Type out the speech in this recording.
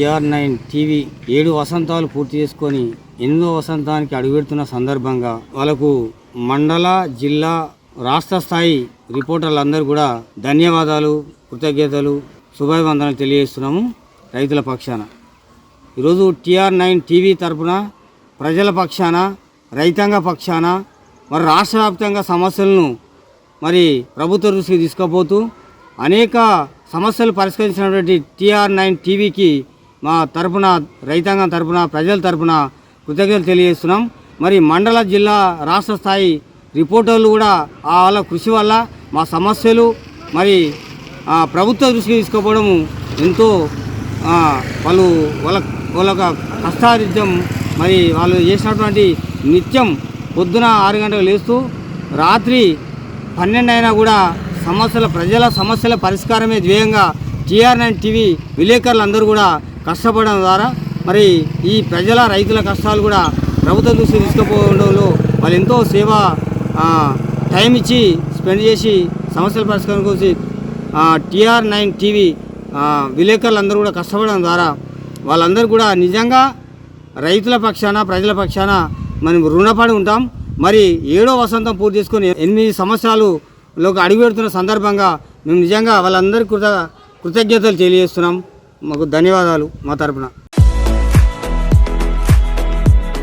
TR nine TV ఏడు వసంతాలు పూర్తి చేసుకొని ఎనిమిదో వసంతానికి అడుగుపెడుతున్న సందర్భంగా వాళ్ళకు మండల జిల్లా రాష్ట్ర స్థాయి రిపోర్టర్లందరూ కూడా ధన్యవాదాలు కృతజ్ఞతలు శుభాభివందనలు తెలియజేస్తున్నాము రైతుల పక్షాన. ఈరోజు టిఆర్ నైన్ టీవీ తరపున ప్రజల పక్షాన రైతాంగ పక్షాన మరి రాష్ట్ర వ్యాప్తంగా సమస్యలను మరి ప్రభుత్వ దృష్టికి తీసుకుపోతూ అనేక సమస్యలు పరిష్కరించినటువంటి టిఆర్ నైన్ టీవీకి మా తరపున రైతాంగం తరపున ప్రజల తరపున కృతజ్ఞతలు తెలియజేస్తున్నాం. మరి మండల జిల్లా రాష్ట్ర స్థాయి రిపోర్టర్లు కూడా ఆ వాళ్ళ కృషి వల్ల మా సమస్యలు మరి ప్రభుత్వ దృష్టికి తీసుకుపోవడం ఎంతో వాళ్ళు వాళ్ళ వాళ్ళ కష్టారిత్యం మరి వాళ్ళు చేసినటువంటి నిత్యం పొద్దున ఆరు గంటలకు లేస్తూ రాత్రి పన్నెండు అయినా కూడా సమస్యల ప్రజల సమస్యల పరిష్కారమే ధ్యేయంగా టీఆర్ నైన్ టీవీ విలేకరులందరూ కూడా కష్టపడడం ద్వారా మరి ఈ ప్రజల రైతుల కష్టాలు కూడా ప్రభుత్వం దృష్టి తీసుకుపోవడంలో వాళ్ళు ఎంతో సేవ టైం ఇచ్చి స్పెండ్ చేసి సమస్యల పరిష్కారం కోసం టీఆర్ నైన్ టీవీ విలేకరులందరూ కూడా కష్టపడడం ద్వారా వాళ్ళందరూ కూడా నిజంగా రైతుల పక్షాన ప్రజల పక్షాన మనం రుణపడి ఉంటాం. మరి ఏడో వసంతం పూర్తి చేసుకొని ఎనిమిది సంవత్సరాలులోకి అడుగుపెడుతున్న సందర్భంగా మేము నిజంగా వాళ్ళందరికీ కృత కృతజ్ఞతలు తెలియజేస్తున్నాం. మాకు ధన్యవాదాలు మా తరపున.